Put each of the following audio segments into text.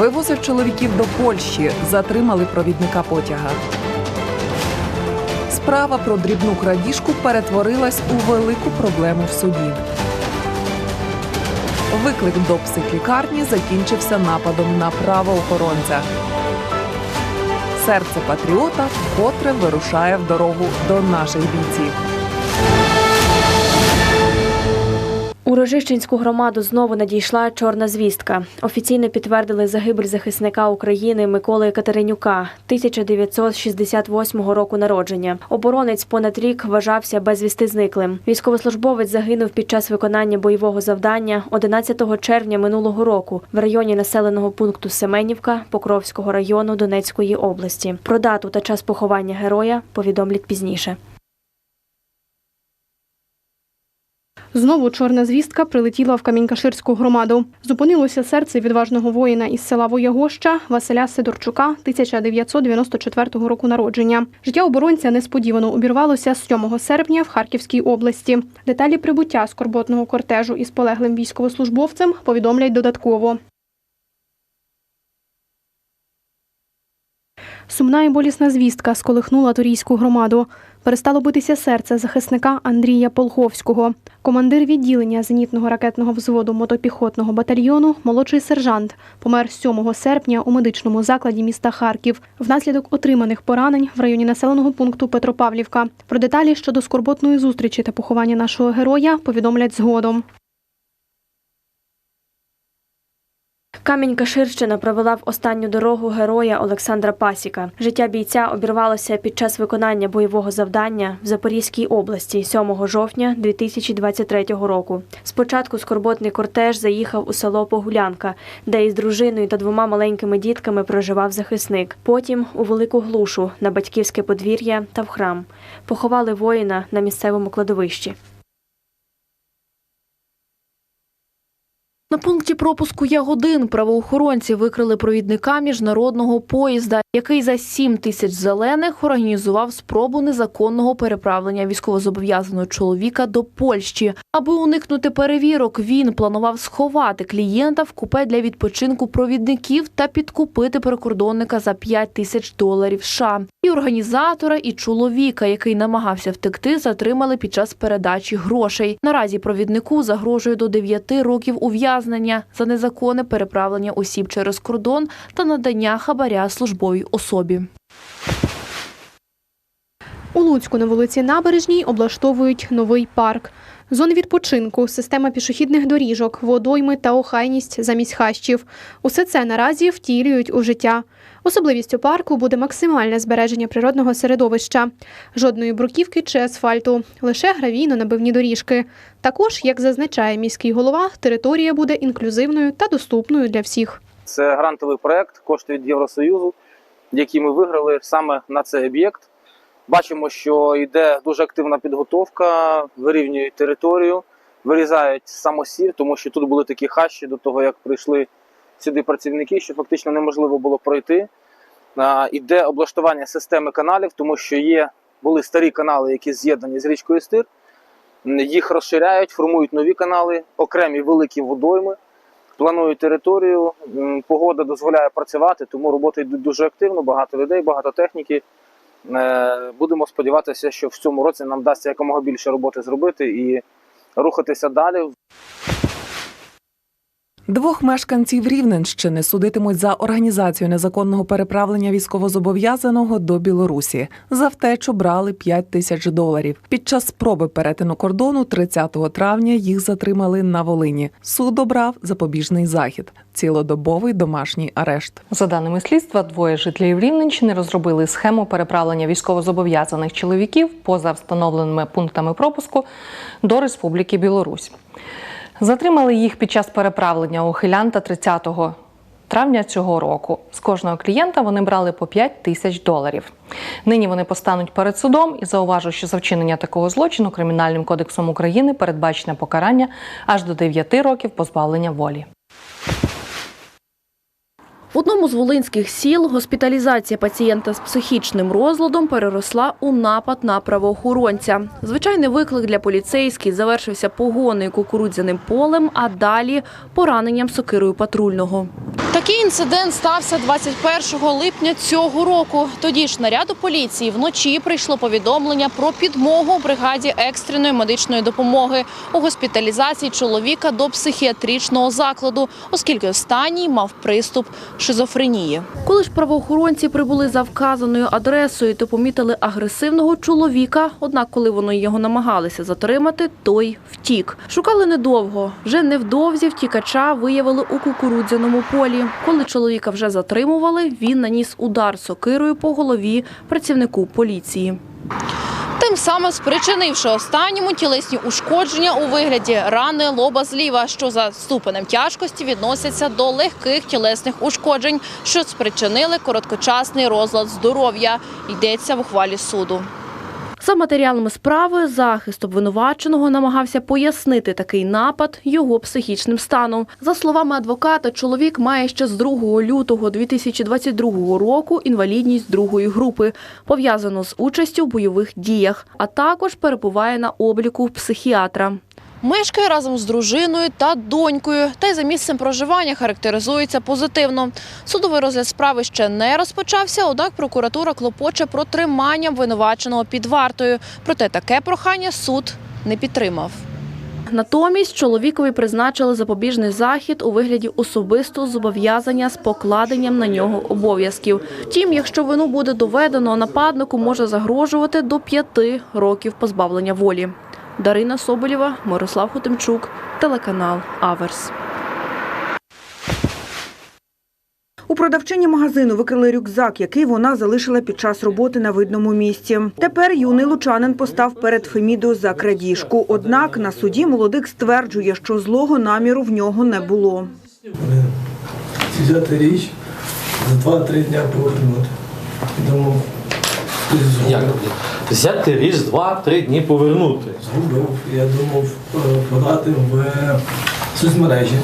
Вивозять чоловіків до Польщі, затримали провідника потяга. Справа про дрібну крадіжку перетворилась у велику проблему в суді. Виклик до психлікарні закінчився нападом на правоохоронця. Серце патріота вкотре вирушає в дорогу до наших бійців. У Рожищенську громаду знову надійшла чорна звістка. Офіційно підтвердили загибель захисника України Миколи Катеринюка, 1968 року народження. Оборонець понад рік вважався безвісти зниклим. Військовослужбовець загинув під час виконання бойового завдання 11 червня минулого року в районі населеного пункту Семенівка Покровського району Донецької області. Про дату та час поховання героя повідомлять пізніше. Знову чорна звістка прилетіла в Камінькаширську громаду. Зупинилося серце відважного воїна із села Воягоща Василя Сидорчука, 1994 року народження. Життя оборонця несподівано обірвалося 7 серпня в Харківській області. Деталі прибуття скорботного кортежу із полеглим військовослужбовцем повідомлять додатково. Сумна і болісна звістка сколихнула турійську громаду. Перестало битися серце захисника Андрія Полховського. Командир відділення зенітного ракетного взводу мотопіхотного батальйону, молодший сержант, помер 7 серпня у медичному закладі міста Харків внаслідок отриманих поранень в районі населеного пункту Петропавлівка. Про деталі щодо скорботної зустрічі та поховання нашого героя повідомлять згодом. Камінь-Каширщина провела в останню дорогу героя Олександра Пасіка. Життя бійця обірвалося під час виконання бойового завдання в Запорізькій області 7 жовтня 2023 року. Спочатку скорботний кортеж заїхав у село Погулянка, де із дружиною та двома маленькими дітками проживав захисник. Потім у велику глушу на батьківське подвір'я та в храм. Поховали воїна на місцевому кладовищі. На пункті пропуску Ягодин правоохоронці викрили провідника міжнародного поїзда, який за 7 тисяч зелених організував спробу незаконного переправлення військовозобов'язаного чоловіка до Польщі. Аби уникнути перевірок, він планував сховати клієнта в купе для відпочинку провідників та підкупити прикордонника за 5 тисяч доларів. США. і організатора, і чоловіка, який намагався втекти, затримали під час передачі грошей. Наразі провіднику загрожує до 9 років ув'язнення за незаконне переправлення осіб через кордон та надання хабаря службовій особі. У Луцьку на вулиці Набережній облаштовують новий парк. Зони відпочинку, система пішохідних доріжок, водойми та охайність замість хащів. Усе це наразі втілюють у життя. Особливістю парку буде максимальне збереження природного середовища. Жодної бруківки чи асфальту, лише гравійно-набивні доріжки. Також, як зазначає міський голова, територія буде інклюзивною та доступною для всіх. Це грантовий проект, кошти від Євросоюзу, який ми виграли саме на цей об'єкт. Бачимо, що йде дуже активна підготовка, вирівнюють територію, вирізають самосів, тому що тут були такі хащі до того, як прийшли сюди працівники, що фактично неможливо було пройти. Іде облаштування системи каналів, тому що є були старі канали, які з'єднані з річкою Стир. Їх розширяють, формують нові канали, окремі великі водойми планують територію. Погода дозволяє працювати, тому роботи йдуть дуже активно, багато людей, багато техніки. Е, Будемо сподіватися, що в цьому році нам вдасться якомога більше роботи зробити і рухатися далі. Двох мешканців Рівненщини судитимуть за організацію незаконного переправлення військовозобов'язаного до Білорусі. За втечу брали 5 тисяч доларів. Під час спроби перетину кордону 30 травня їх затримали на Волині. Суд обрав запобіжний захід, цілодобовий домашній арешт. За даними слідства, двоє жителів Рівненщини розробили схему переправлення військовозобов'язаних чоловіків поза встановленими пунктами пропуску до Республіки Білорусь. Затримали їх під час переправлення ухилянта 30 травня цього року. З кожного клієнта вони брали по 5 тисяч доларів. Нині вони постануть перед судом і зауважу, що за вчинення такого злочину Кримінальним кодексом України передбачене покарання аж до 9 років позбавлення волі. В одному з волинських сіл госпіталізація пацієнта з психічним розладом переросла у напад на правоохоронця. Звичайний виклик для поліцейських завершився погоною кукурудзяним полем, а далі пораненням сокирою патрульного. Такий інцидент стався 21 липня цього року. Тоді ж наряду поліції вночі прийшло повідомлення про підмогу бригаді екстреної медичної допомоги у госпіталізації чоловіка до психіатричного закладу, оскільки останній мав приступ шизофренії. Коли ж правоохоронці прибули за вказаною адресою, то помітили агресивного чоловіка. Однак, коли вони його намагалися затримати, той втік. Шукали недовго. Вже невдовзі втікача виявили у кукурудзяному полі. Коли чоловіка вже затримували, він наніс удар сокирою по голові працівнику поліції. Тим самим спричинивши останньому тілесні ушкодження у вигляді рани лоба зліва, що за ступенем тяжкості відносяться до легких тілесних ушкоджень, що спричинили короткочасний розлад здоров'я. Йдеться в ухвалі суду. За матеріалами справи захист обвинуваченого намагався пояснити такий напад його психічним станом. За словами адвоката, чоловік має ще з 2 лютого 2022 року інвалідність другої групи, пов'язану з участю в бойових діях, а також перебуває на обліку психіатра. Мешкає разом з дружиною та донькою, та й за місцем проживання характеризується позитивно. Судовий розгляд справи ще не розпочався, однак прокуратура клопоче про тримання обвинуваченого під вартою. Проте таке прохання суд не підтримав. Натомість чоловікові призначили запобіжний захід у вигляді особистого зобов'язання з покладенням на нього обов'язків. Втім, якщо вину буде доведено, нападнику може загрожувати до п'яти років позбавлення волі. Дарина Соболєва, Мирослав Хотимчук, телеканал Аверс. У продавчині магазину викрили рюкзак, який вона залишила під час роботи на видному місці. Тепер юний лучанин постав перед Фемідою за крадіжку. Однак на суді молодик стверджує, що злого наміру в нього не було. Блин, взяти річ за 2-3 дня повернути. Думав, Як? Взяти річ два-три дні повернути. Згубив. Я думав е, подати в соцмережі.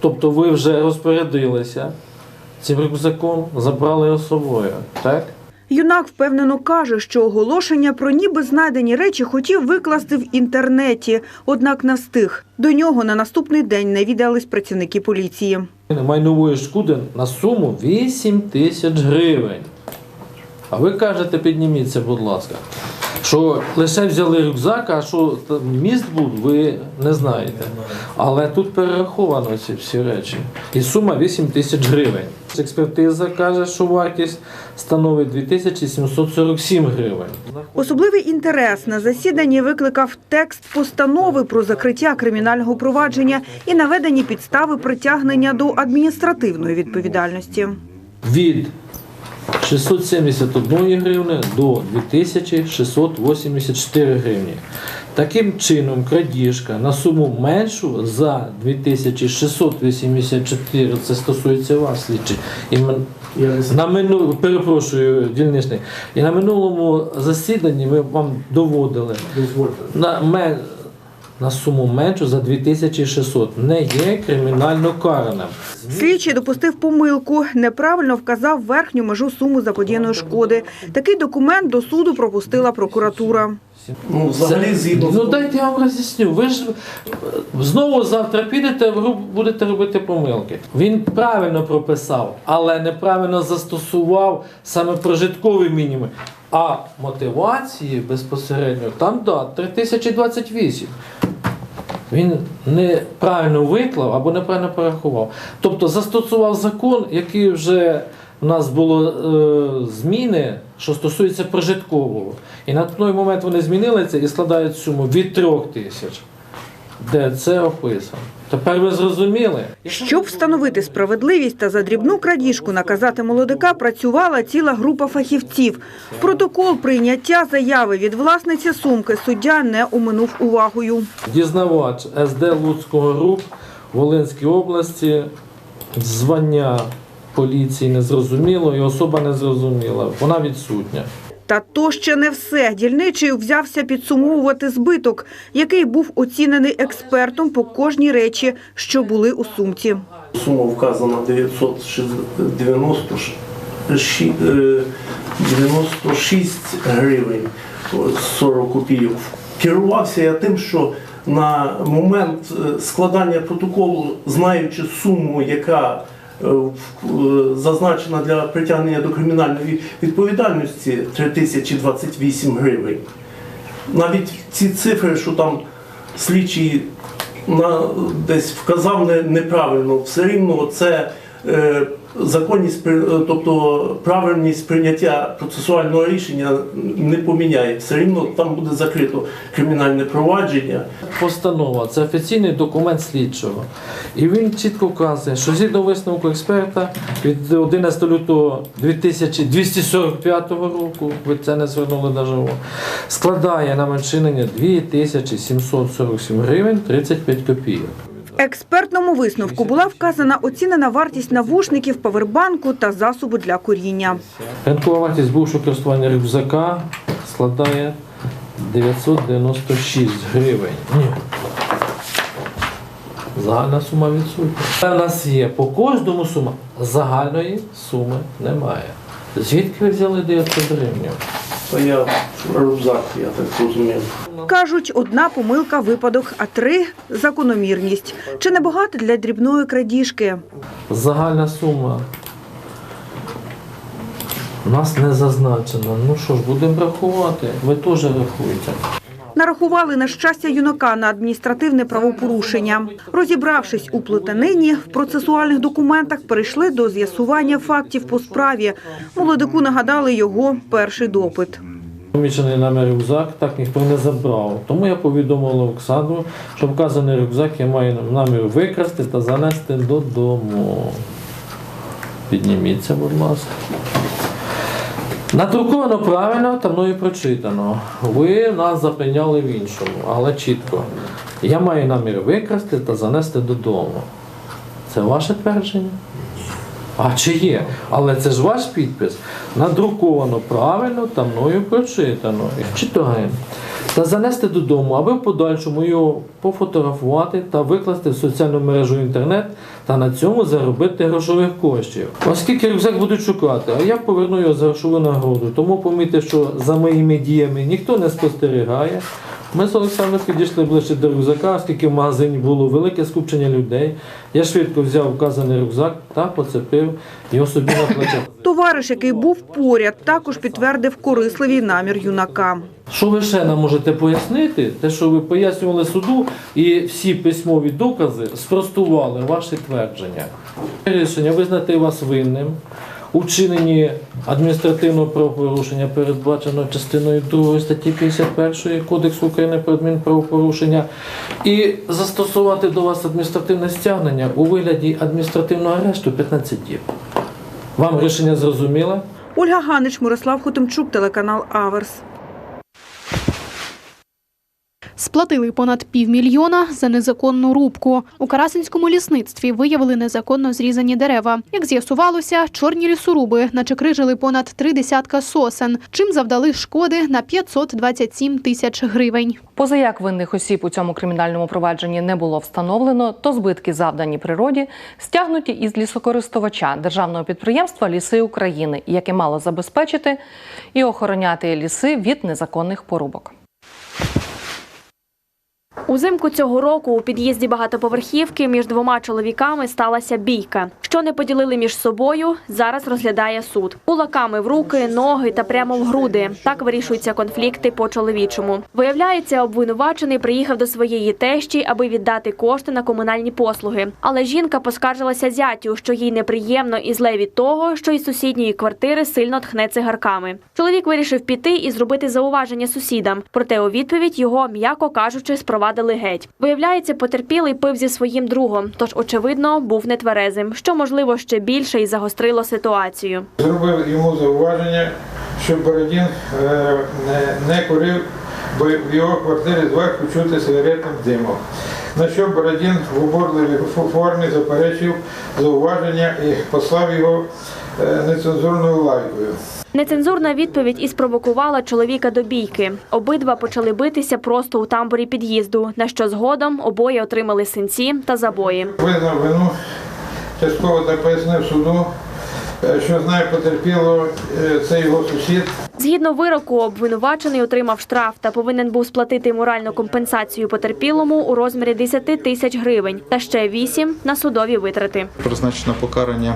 Тобто ви вже розпорядилися цим рюкзаком, забрали його з собою, так? Юнак впевнено каже, що оголошення про ніби знайдені речі хотів викласти в інтернеті, однак не встиг. До нього на наступний день навідались працівники поліції. Майнової шкоди на суму 8 тисяч гривень. А ви кажете, підніміться, будь ласка. Що лише взяли рюкзак, а що там міст був, ви не знаєте. Але тут перераховано ці всі речі. І сума 8 тисяч гривень. Експертиза каже, що вартість становить 2747 гривень. Особливий інтерес на засіданні викликав текст постанови про закриття кримінального провадження і наведені підстави притягнення до адміністративної відповідальності. від 671 гривни до 2684 гривні. Таким чином, крадіжка на суму меншу за 2684, це стосується вас, слідчий. І на мину, перепрошую, дільничний. І на минулому засіданні ми вам доводили на, ме- на суму меншу за 2600 не є кримінально караним. Слідчий допустив помилку, неправильно вказав верхню межу суму заподіяної шкоди. Такий документ до суду пропустила прокуратура. Ну, взагалі згідно. Ну дайте я вам роз'ясню. Ви ж знову завтра підете, ви будете робити помилки. Він правильно прописав, але неправильно застосував саме прожитковий мінімум. А мотивації безпосередньо там да, 3028. Він неправильно виклав або неправильно порахував. Тобто застосував закон, який вже у нас було е, зміни, що стосується прожиткового. І на той момент вони змінили це і складають суму від трьох тисяч, де це описано. Тепер ви зрозуміли? Щоб встановити справедливість та за дрібну крадіжку наказати молодика, працювала ціла група фахівців. Протокол прийняття заяви від власниці сумки суддя не оминув увагою. Дізнавач СД Луцького РУП Волинській області, звання поліції незрозуміло і особа незрозуміла. Вона відсутня. Та то ще не все. Дільничий взявся підсумовувати збиток, який був оцінений експертом по кожній речі, що були у сумці. Сума вказана 990 96 гривень 40 копійок. Керувався я тим, що на момент е, складання протоколу, знаючи суму, яка в- е, зазначена для притягнення до кримінальної відповідальності 3028 гривень. Навіть ці цифри, що там слідчий на, десь вказав не, неправильно, все рівно це е, законність, тобто правильність прийняття процесуального рішення не поміняє. Все рівно там буде закрито кримінальне провадження. Постанова це офіційний документ слідчого. І він чітко вказує, що згідно висновку експерта від 11 лютого 2245 року, ви це не звернули на живо, складає на меншинення 2747 гривень 35 копійок. Експертному висновку була вказана оцінена вартість навушників, павербанку та засобу для куріння. Ринкова вартість бувшого користування рюкзака складає 996 гривень. Ні. Загальна сума відсутня. В нас є по кожному сума. Загальної суми немає. Звідки ви взяли 900 гривень? То я рюкзак, я так розумів. Кажуть, одна помилка – випадок, а три – закономірність. Чи не багато для дрібної крадіжки? Загальна сума. У нас не зазначена. Ну що ж, будемо рахувати. Ви теж рахуйте. Нарахували на щастя юнака на адміністративне правопорушення. Розібравшись у плутанині, в процесуальних документах перейшли до з'ясування фактів по справі. Молодику нагадали його перший допит. Помічений нами рюкзак так ніхто не забрав. Тому я повідомив Олександру, що вказаний рюкзак я маю намір викрасти та занести додому. Підніміться, будь ласка. Надруковано правильно та мною прочитано. Ви нас запевняли в іншому, але чітко. Я маю намір викрасти та занести додому. Це ваше твердження? А чи є? Але це ж ваш підпис. Надруковано правильно та мною прочитано. Читаємо. Та занести додому, аби в подальшому його пофотографувати та викласти в соціальну мережу інтернет та на цьому заробити грошових коштів. Оскільки рюкзак будуть шукати, а я поверну його за грошову нагороду. Тому помітьте, що за моїми діями ніхто не спостерігає. Ми з Олександром підійшли ближче до рюкзака, оскільки в магазині було велике скупчення людей. Я швидко взяв вказаний рюкзак та поцепив його собі на плече. Товариш, який був поряд, також підтвердив корисливий намір юнака. Що ви ще нам можете пояснити? Те, що ви пояснювали суду, і всі письмові докази спростували ваші твердження. Рішення визнати вас винним у вчиненні адміністративного правопорушення, передбаченого частиною 2 статті 51 Кодексу України про адмінправопорушення, і застосувати до вас адміністративне стягнення у вигляді адміністративного арешту 15 діб. Вам рішення зрозуміле? Ольга Ганич, Мирослав Хотимчук, телеканал Аверс. Сплатили понад півмільйона за незаконну рубку. У Карасинському лісництві виявили незаконно зрізані дерева. Як з'ясувалося, чорні лісоруби начекрижили понад три десятка сосен, чим завдали шкоди на 527 тисяч гривень. Поза як винних осіб у цьому кримінальному провадженні не було встановлено, то збитки, завдані природі, стягнуті із лісокористувача державного підприємства Ліси України, яке мало забезпечити і охороняти ліси від незаконних порубок. Узимку цього року у під'їзді багатоповерхівки між двома чоловіками сталася бійка. Що не поділили між собою, зараз розглядає суд. Кулаками в руки, ноги та прямо в груди. Так вирішуються конфлікти по чоловічому. Виявляється, обвинувачений приїхав до своєї тещі, аби віддати кошти на комунальні послуги. Але жінка поскаржилася зятю, що їй неприємно і зле від того, що із сусідньої квартири сильно тхне цигарками. Чоловік вирішив піти і зробити зауваження сусідам. Проте у відповідь його, м'яко кажучи, спровадили геть. Виявляється, потерпілий пив зі своїм другом, тож очевидно був нетверезим, що можливо ще більше і загострило ситуацію. Зробив йому зауваження, що Бородін е, не, курив, бо в його квартирі зверху чути сигаретним димом. На що Бородін в оборливій фо- формі заперечив зауваження і послав його нецензурною лайкою. Нецензурна відповідь і спровокувала чоловіка до бійки. Обидва почали битися просто у тамбурі під'їзду, на що згодом обоє отримали синці та забої. Визнав вину, частково так пояснив суду, е, що знає потерпіло, е, це його сусід. Згідно вироку, обвинувачений отримав штраф та повинен був сплатити моральну компенсацію потерпілому у розмірі 10 тисяч гривень та ще 8 на судові витрати. Призначено покарання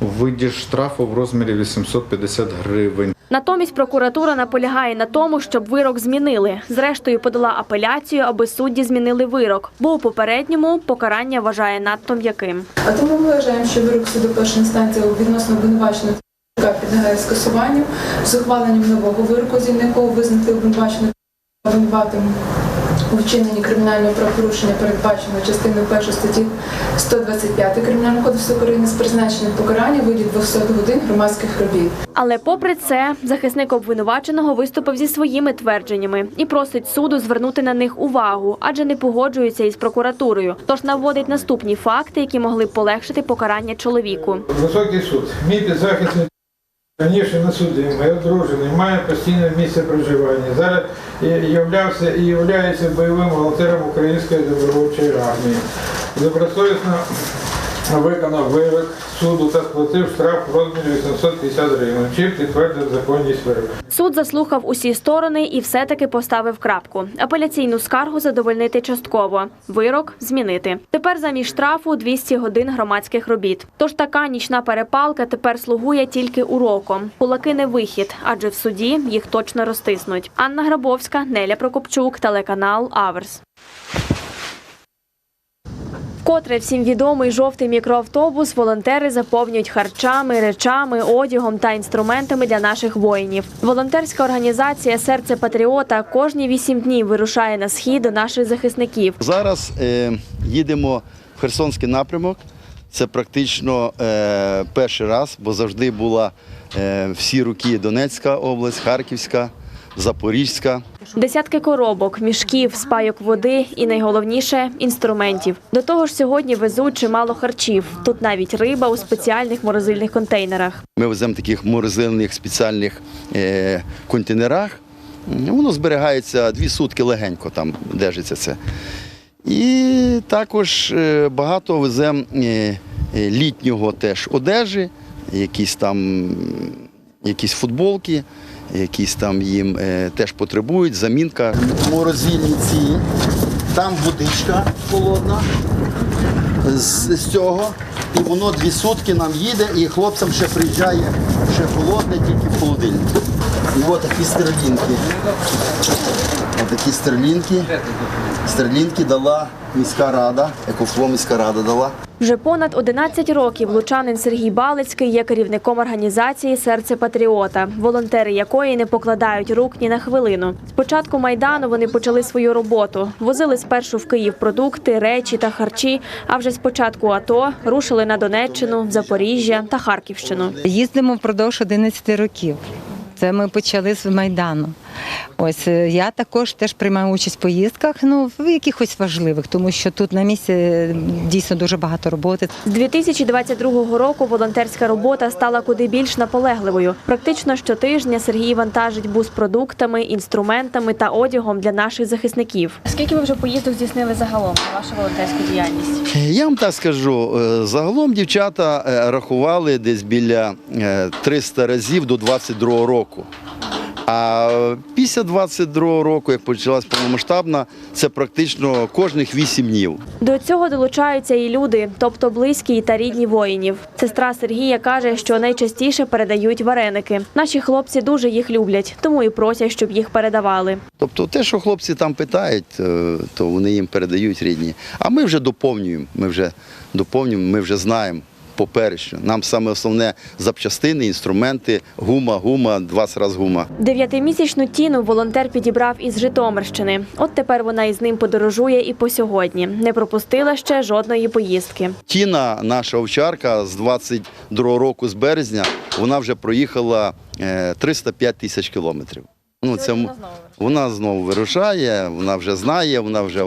в виді штрафу в розмірі 850 гривень. Натомість прокуратура наполягає на тому, щоб вирок змінили. Зрештою, подала апеляцію, аби судді змінили вирок, бо у попередньому покарання вважає надто м'яким. А тому ми вважаємо, що вирок суду першої інстанції відносно обвинуваченого підлягає скасуванню з ухваленням нового вироку, з якого визнати обвинуваченого винуватим у вчиненні кримінального правопорушення, передбаченого частиною 1 статті 125 Кримінального кодексу України з призначенням покарання виді 200 годин громадських робіт. Але попри це, захисник обвинуваченого виступив зі своїми твердженнями і просить суду звернути на них увагу, адже не погоджується із прокуратурою. Тож наводить наступні факти, які могли б полегшити покарання чоловіку. Високий суд. Мій підзахисний раніше не судимий, одружений, має постійне місце проживання. Зараз являвся і являється бойовим волонтером Української добровольчої армії. Добросовісно виконав вирок суду та сплатив штраф в розмірі 850 гривень, чим підтвердив законність вироку. Суд заслухав усі сторони і все-таки поставив крапку. Апеляційну скаргу задовольнити частково. Вирок змінити. Тепер замість штрафу 200 годин громадських робіт. Тож така нічна перепалка тепер слугує тільки уроком. Кулаки не вихід, адже в суді їх точно розтиснуть. Анна Грабовська, Неля Прокопчук, телеканал Аверс. Вкотре всім відомий жовтий мікроавтобус волонтери заповнюють харчами, речами, одягом та інструментами для наших воїнів. Волонтерська організація Серце Патріота кожні вісім днів вирушає на схід до наших захисників. Зараз е, їдемо в Херсонський напрямок. Це практично е, перший раз, бо завжди була е, всі руки Донецька область, Харківська, Запорізька. Десятки коробок, мішків, спайок води і найголовніше інструментів. До того ж, сьогодні везуть чимало харчів. Тут навіть риба у спеціальних морозильних контейнерах. Ми веземо в таких морозильних спеціальних е, контейнерах. Воно зберігається дві сутки легенько там держиться це. І також е, багато веземо е, літнього теж одежі, якісь там якісь футболки, якісь там їм е, теж потребують, замінка. Морозильні ці, там водичка холодна з, з цього. І воно дві сутки нам їде, і хлопцям ще приїжджає ще холодне, тільки в холодильник. І от такі стерлінки. Отакі стерлінки. Стерлінки дала міська рада, екофло міська рада дала. Вже понад 11 років лучанин Сергій Балицький є керівником організації Серце Патріота, волонтери якої не покладають рук ні на хвилину. З початку майдану вони почали свою роботу. Возили спершу в Київ продукти, речі та харчі. А вже з початку АТО рушили на Донеччину, Запоріжжя та Харківщину. Їздимо впродовж 11 років. Це ми почали з Майдану. Ось е, я також теж приймаю участь в поїздках, ну в якихось важливих, тому що тут на місці е, дійсно дуже багато роботи. З 2022 року волонтерська робота стала куди більш наполегливою. Практично щотижня Сергій вантажить бус продуктами, інструментами та одягом для наших захисників. Скільки ви вже поїздок здійснили загалом на вашу волонтерську діяльність? Я вам так скажу, е, загалом дівчата рахували десь біля е, 300 разів до 22 року. А після 22 року, як почалась повномасштабна, це практично кожних 8 днів. До цього долучаються і люди, тобто близькі та рідні воїнів. Сестра Сергія каже, що найчастіше передають вареники. Наші хлопці дуже їх люблять, тому і просять, щоб їх передавали. Тобто те, що хлопці там питають, е, то вони їм передають рідні. А ми вже доповнюємо, ми вже доповнюємо, ми вже знаємо. Поперечно. Нам саме основне запчастини, інструменти, гума, гума, 20 раз гума. Дев'ятимісячну тіну волонтер підібрав із Житомирщини. От тепер вона із ним подорожує і по сьогодні. Не пропустила ще жодної поїздки. Тіна, наша овчарка з 22 року з березня, вона вже проїхала е, 305 тисяч кілометрів. Ну, це вона знову вирушає, вона вже знає, вона вже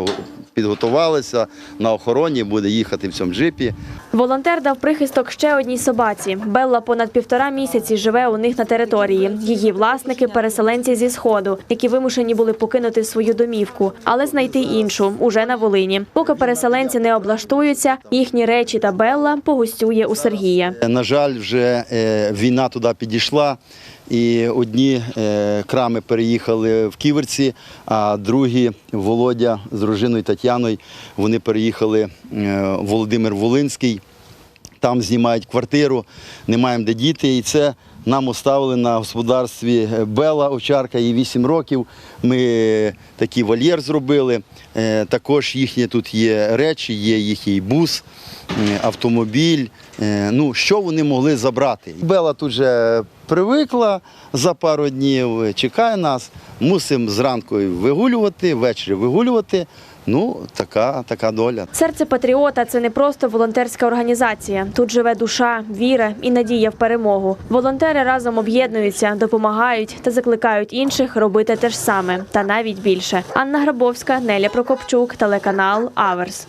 підготувалася на охороні, буде їхати в цьому джипі. Волонтер дав прихисток ще одній собаці. Белла понад півтора місяці живе у них на території. Її власники переселенці зі сходу, які вимушені були покинути свою домівку, але знайти іншу уже на Волині. Поки переселенці не облаштуються, їхні речі та Белла погостює у Сергія. На жаль, вже е, війна туди підійшла, І одні е, крами переїхали в Ківерці, а другі Володя з дружиною Тетяною вони переїхали е, в Володимир Волинський. Там знімають квартиру, не маємо де діти. І це нам оставили на господарстві Бела овчарка, їй 8 років. Ми такий вольєр зробили. Е, Також їхні тут є речі, є їхній бус, е, автомобіль. Е, Ну, що вони могли забрати? Бела тут же привикла за пару днів, чекає нас. Мусимо зранку вигулювати, ввечері вигулювати. Ну, така, така доля. Серце патріота це не просто волонтерська організація. Тут живе душа, віра і надія в перемогу. Волонтери разом об'єднуються, допомагають та закликають інших робити те ж саме, та навіть більше. Анна Грабовська, Неля Прокопчук, телеканал Аверс.